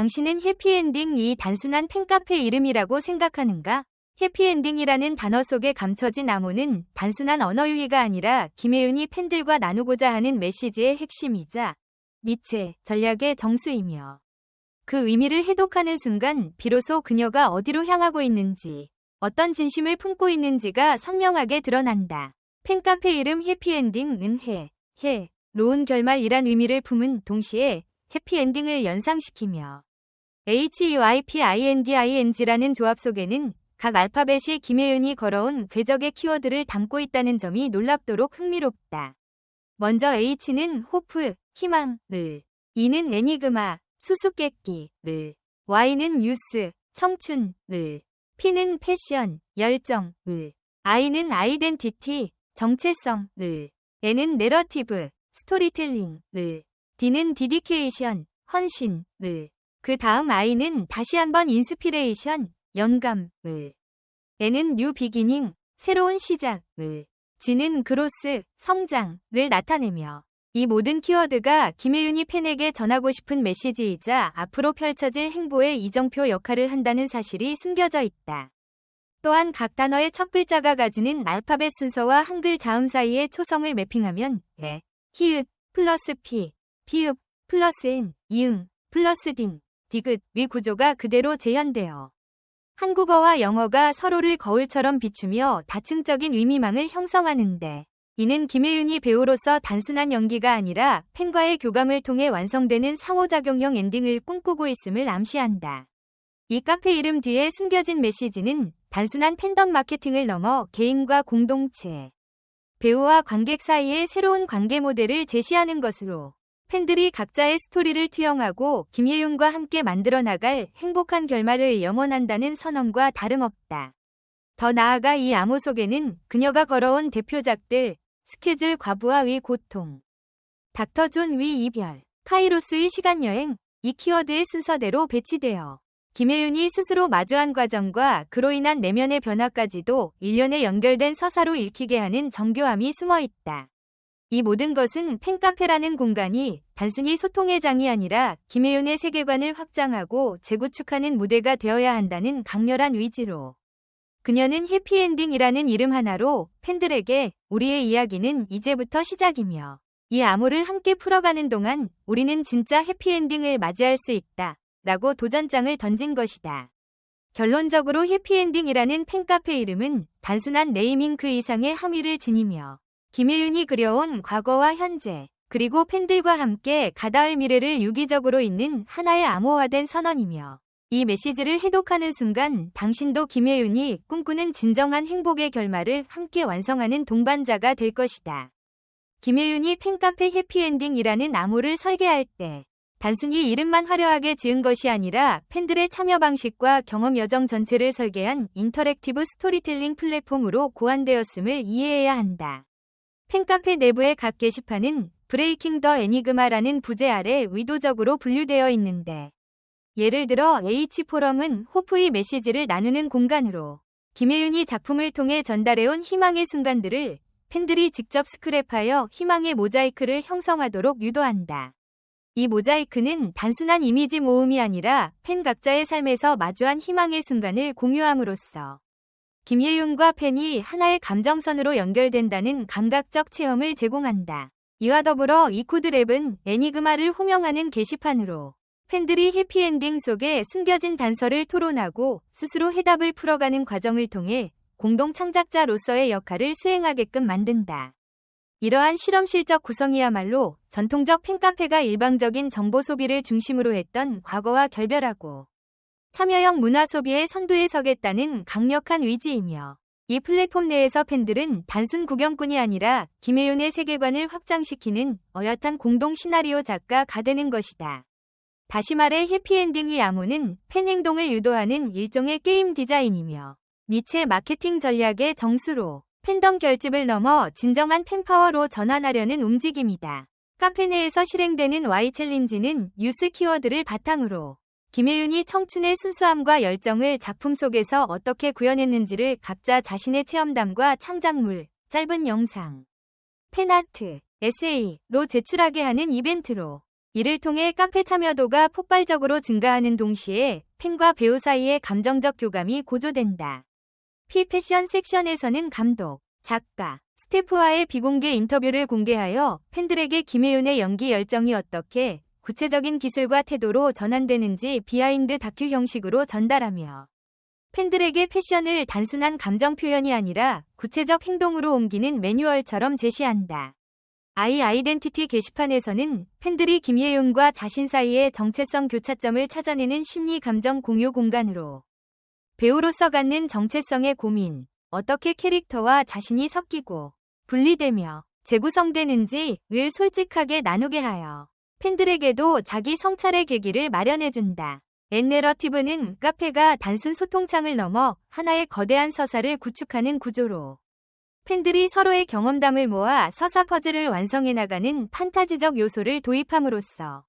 당신은 해피엔딩이 단순한 팬카페 이름이라고 생각하는가? 해피엔딩이라는 단어 속에 감춰진 암호는 단순한 언어 유희가 아니라 김혜윤이 팬들과 나누고자 하는 메시지의 핵심이자 니체 전략의 정수이며 그 의미를 해독하는 순간 비로소 그녀가 어디로 향하고 있는지 어떤 진심을 품고 있는지가 선명하게 드러난다. 팬카페 이름 해피엔딩은 해, 해, 로운 결말이란 의미를 품은 동시에 해피엔딩을 연상시키며 HUIPINDING라는 조합 속에는 각 알파벳이 김혜윤이 걸어온 궤적의 키워드를 담고 있다는 점이 놀랍도록 흥미롭다. 먼저 H는 호프, 희망을, E는 애니그마, 수수께끼를, Y는 뉴스, 청춘을, P는 패션, 열정을, I는 아이덴티티, 정체성을, N은 내러티브, 스토리텔링을, D는 디디케이션, 헌신을, 그 다음 I는 다시 한번 인스피레이션, 영감을, N은 뉴 비기닝, 새로운 시작을, G는 그로스, 성장을 나타내며 이 모든 키워드가 김혜윤이 팬에게 전하고 싶은 메시지이자 앞으로 펼쳐질 행보의 이정표 역할을 한다는 사실이 숨겨져 있다. 또한 각 단어의 첫 글자가 가지는 알파벳 순서와 한글 자음 사이의 초성을 매핑하면 에, 히읗, 플러스 피, 피읍, 플러스 엔, 이응, 플러스 딩, 디귿 위 구조가 그대로 재현되어 한국어와 영어가 서로를 거울처럼 비추며 다층적인 의미망을 형성하는데 이는 김혜윤이 배우로서 단순한 연기가 아니라 팬과의 교감을 통해 완성되는 상호작용형 엔딩을 꿈꾸고 있음을 암시한다. 이 카페 이름 뒤에 숨겨진 메시지는 단순한 팬덤 마케팅을 넘어 개인과 공동체, 배우와 관객 사이의 새로운 관계 모델을 제시하는 것으로 팬들이 각자의 스토리를 투영하고 김예윤과 함께 만들어 나갈 행복한 결말을 염원한다는 선언과 다름없다. 더 나아가 이 암호 속에는 그녀가 걸어온 대표작들, 스케줄 과부하 위 고통, 닥터 존 위 이별, 카이로스의 시간여행, 이 키워드의 순서대로 배치되어 김혜윤이 스스로 마주한 과정과 그로 인한 내면의 변화까지도 일련의 연결된 서사로 읽히게 하는 정교함이 숨어 있다. 이 모든 것은 팬카페라는 공간이 단순히 소통의 장이 아니라 김혜윤의 세계관을 확장하고 재구축하는 무대가 되어야 한다는 강렬한 의지로 그녀는 해피엔딩이라는 이름 하나로 팬들에게 우리의 이야기는 이제부터 시작이며 이 암호를 함께 풀어가는 동안 우리는 진짜 해피엔딩을 맞이할 수 있다 라고 도전장을 던진 것이다. 결론적으로 해피엔딩이라는 팬카페 이름은 단순한 네이밍 그 이상의 함의를 지니며 김혜윤이 그려온 과거와 현재, 그리고 팬들과 함께 가다할 미래를 유기적으로 잇는 하나의 암호화된 선언이며 이 메시지를 해독하는 순간 당신도 김혜윤이 꿈꾸는 진정한 행복의 결말을 함께 완성하는 동반자가 될 것이다. 김혜윤이 팬카페 해피엔딩이라는 암호를 설계할 때 단순히 이름만 화려하게 지은 것이 아니라 팬들의 참여 방식과 경험 여정 전체를 설계한 인터랙티브 스토리텔링 플랫폼으로 고안되었음을 이해해야 한다. 팬카페 내부의 각 게시판은 브레이킹 더 애니그마라는 부제 아래 의도적으로 분류되어 있는데 예를 들어 H포럼은 호프의 메시지를 나누는 공간으로 김혜윤이 작품을 통해 전달해온 희망의 순간들을 팬들이 직접 스크랩하여 희망의 모자이크를 형성하도록 유도한다. 이 모자이크는 단순한 이미지 모음이 아니라 팬 각자의 삶에서 마주한 희망의 순간을 공유함으로써 김예윤과 팬이 하나의 감정선으로 연결된다는 감각적 체험을 제공한다. 이와 더불어 이 코드랩은 애니그마를 호명하는 게시판으로 팬들이 해피엔딩 속에 숨겨진 단서를 토론하고 스스로 해답을 풀어가는 과정을 통해 공동 창작자로서의 역할을 수행하게끔 만든다. 이러한 실험실적 구성이야말로 전통적 팬카페가 일방적인 정보 소비를 중심으로 했던 과거와 결별하고 참여형 문화 소비의 선두에 서겠다는 강력한 의지이며 이 플랫폼 내에서 팬들은 단순 구경꾼이 아니라 김혜윤의 세계관을 확장시키는 어엿한 공동 시나리오 작가가 되는 것이다. 다시 말해 해피엔딩의 암호는 팬 행동을 유도하는 일종의 게임 디자인이며 니체 마케팅 전략의 정수로 팬덤 결집을 넘어 진정한 팬파워로 전환하려는 움직임이다. 카페 내에서 실행되는 Y 챌린지는 뉴스 키워드를 바탕으로 김혜윤이 청춘의 순수함과 열정을 작품 속에서 어떻게 구현했는지를 각자 자신의 체험담과 창작물, 짧은 영상, 팬아트, 에세이로 제출하게 하는 이벤트로 이를 통해 카페 참여도가 폭발적으로 증가하는 동시에 팬과 배우 사이의 감정적 교감이 고조된다. 피 패션 섹션에서는 감독, 작가, 스태프와의 비공개 인터뷰를 공개하여 팬들에게 김혜윤의 연기 열정이 어떻게 구체적인 기술과 태도로 전환되는지 비하인드 다큐 형식으로 전달하며 팬들에게 패션을 단순한 감정 표현이 아니라 구체적 행동으로 옮기는 매뉴얼처럼 제시한다. 아이 아이덴티티 게시판에서는 팬들이 김예윤과 자신 사이의 정체성 교차점을 찾아내는 심리 감정 공유 공간으로 배우로서 갖는 정체성의 고민, 어떻게 캐릭터와 자신이 섞이고 분리되며 재구성되는지를 솔직하게 나누게 하여 팬들에게도 자기 성찰의 계기를 마련해준다. 엔내러티브는 카페가 단순 소통창을 넘어 하나의 거대한 서사를 구축하는 구조로 팬들이 서로의 경험담을 모아 서사 퍼즐을 완성해 나가는 판타지적 요소를 도입함으로써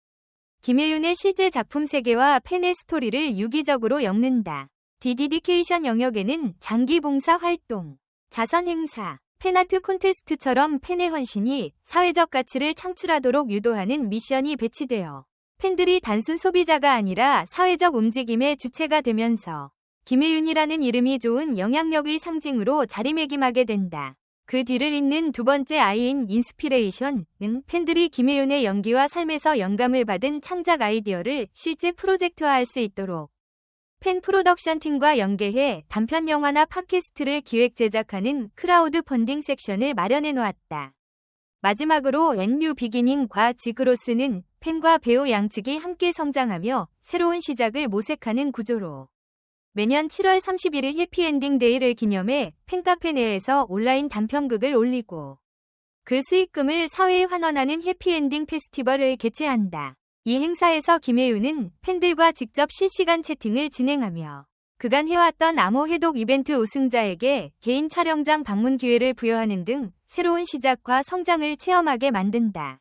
김혜윤의 실제 작품 세계와 팬의 스토리를 유기적으로 엮는다. 디디디케이션 영역에는 장기 봉사 활동, 자선 행사, 팬아트 콘테스트처럼 팬의 헌신이 사회적 가치를 창출하도록 유도하는 미션이 배치되어 팬들이 단순 소비자가 아니라 사회적 움직임의 주체가 되면서 김혜윤이라는 이름이 좋은 영향력의 상징으로 자리매김하게 된다. 그 뒤를 잇는 두 번째 아이인 인스피레이션은 팬들이 김혜윤의 연기와 삶에서 영감을 받은 창작 아이디어를 실제 프로젝트화할 수 있도록 팬 프로덕션 팀과 연계해 단편 영화나 팟캐스트를 기획 제작하는 크라우드 펀딩 섹션을 마련해 놓았다. 마지막으로 엔뉴 비기닝과 지그로스는 팬과 배우 양측이 함께 성장하며 새로운 시작을 모색하는 구조로 매년 7월 31일 해피엔딩 데이를 기념해 팬카페 내에서 온라인 단편극을 올리고 그 수익금을 사회에 환원하는 해피엔딩 페스티벌을 개최한다. 이 행사에서 김혜윤은 팬들과 직접 실시간 채팅을 진행하며 그간 해왔던 암호 해독 이벤트 우승자에게 개인 촬영장 방문 기회를 부여하는 등 새로운 시작과 성장을 체험하게 만든다.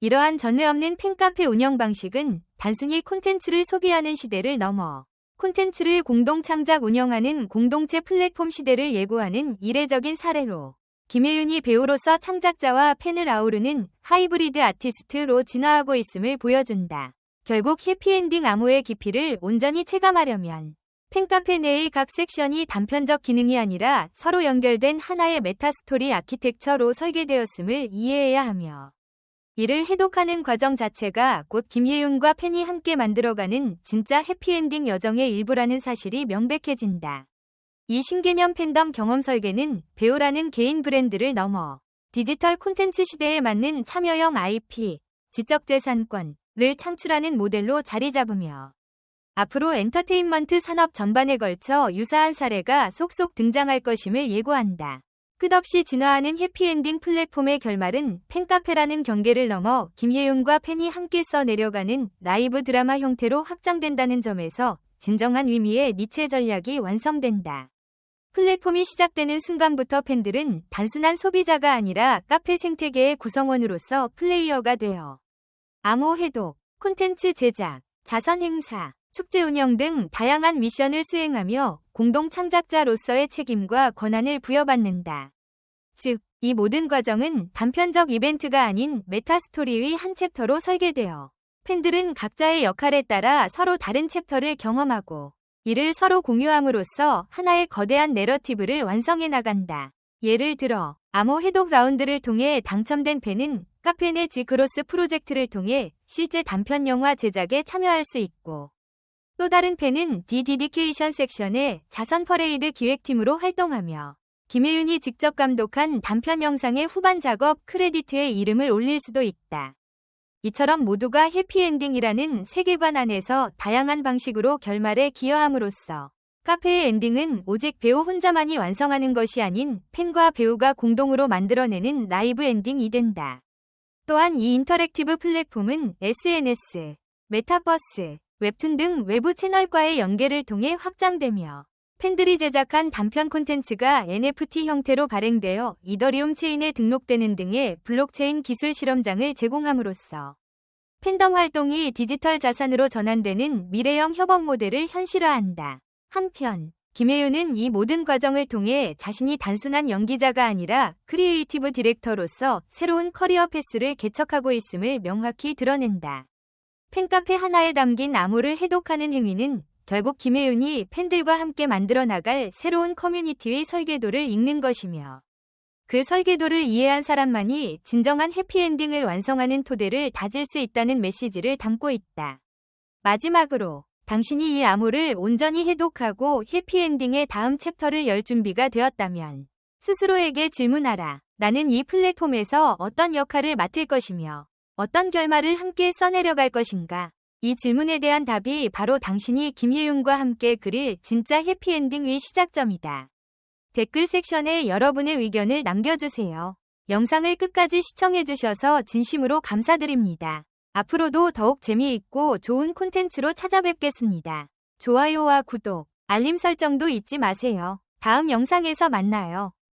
이러한 전례 없는 팬카페 운영 방식은 단순히 콘텐츠를 소비하는 시대를 넘어 콘텐츠를 공동 창작 운영하는 공동체 플랫폼 시대를 예고하는 이례적인 사례로 김혜윤이 배우로서 창작자와 팬을 아우르는 하이브리드 아티스트로 진화하고 있음을 보여준다. 결국 해피엔딩 암호의 깊이를 온전히 체감하려면 팬카페 내의 각 섹션이 단편적 기능이 아니라 서로 연결된 하나의 메타스토리 아키텍처로 설계되었음을 이해해야 하며 이를 해독하는 과정 자체가 곧 김예윤과 팬이 함께 만들어가는 진짜 해피엔딩 여정의 일부라는 사실이 명백해진다. 이 신개념 팬덤 경험 설계는 배우라는 개인 브랜드를 넘어 디지털 콘텐츠 시대에 맞는 참여형 IP, 지적재산권을 창출하는 모델로 자리 잡으며 앞으로 엔터테인먼트 산업 전반에 걸쳐 유사한 사례가 속속 등장할 것임을 예고한다. 끝없이 진화하는 해피엔딩 플랫폼의 결말은 팬카페라는 경계를 넘어 김예윤과 팬이 함께 써내려가는 라이브 드라마 형태로 확장된다는 점에서 진정한 의미의 니체 전략이 완성된다. 플랫폼이 시작되는 순간부터 팬들은 단순한 소비자가 아니라 카페 생태계의 구성원으로서 플레이어가 되어 암호 해독, 콘텐츠 제작, 자선 행사, 축제 운영 등 다양한 미션을 수행하며 공동 창작자로서의 책임과 권한을 부여받는다. 즉, 이 모든 과정은 단편적 이벤트가 아닌 메타스토리의 한 챕터로 설계되어 팬들은 각자의 역할에 따라 서로 다른 챕터를 경험하고 이를 서로 공유함으로써 하나의 거대한 내러티브를 완성해 나간다. 예를 들어, 암호 해독 라운드를 통해 당첨된 팬은 카페 내 지그로스 프로젝트를 통해 실제 단편 영화 제작에 참여할 수 있고 또 다른 팬은 디디디케이션 섹션의 자선 퍼레이드 기획팀으로 활동하며 김혜윤이 직접 감독한 단편 영상의 후반 작업 크레디트에 이름을 올릴 수도 있다. 이처럼 모두가 해피엔딩이라는 세계관 안에서 다양한 방식으로 결말에 기여함으로써 카페의 엔딩은 오직 배우 혼자만이 완성하는 것이 아닌 팬과 배우가 공동으로 만들어내는 라이브 엔딩이 된다. 또한 이 인터랙티브 플랫폼은 SNS, 메타버스, 웹툰 등 외부 채널과의 연계를 통해 확장되며 팬들이 제작한 단편 콘텐츠가 NFT 형태로 발행되어 이더리움 체인에 등록되는 등의 블록체인 기술 실험장을 제공함으로써 팬덤 활동이 디지털 자산으로 전환되는 미래형 협업 모델을 현실화한다. 한편 김혜윤은 이 모든 과정을 통해 자신이 단순한 연기자가 아니라 크리에이티브 디렉터로서 새로운 커리어 패스를 개척하고 있음을 명확히 드러낸다. 팬카페 하나에 담긴 암호를 해독하는 행위는 결국 김혜윤이 팬들과 함께 만들어 나갈 새로운 커뮤니티의 설계도를 읽는 것이며 그 설계도를 이해한 사람만이 진정한 해피엔딩을 완성하는 토대를 다질 수 있다는 메시지를 담고 있다. 마지막으로 당신이 이 암호를 온전히 해독하고 해피엔딩의 다음 챕터를 열 준비가 되었다면 스스로에게 질문하라. 나는 이 플랫폼에서 어떤 역할을 맡을 것이며 어떤 결말을 함께 써내려갈 것인가? 이 질문에 대한 답이 바로 당신이 김혜윤과 함께 그릴 진짜 해피엔딩의 시작점이다. 댓글 섹션에 여러분의 의견을 남겨주세요. 영상을 끝까지 시청해주셔서 진심으로 감사드립니다. 앞으로도 더욱 재미있고 좋은 콘텐츠로 찾아뵙겠습니다. 좋아요와 구독, 알림 설정도 잊지 마세요. 다음 영상에서 만나요.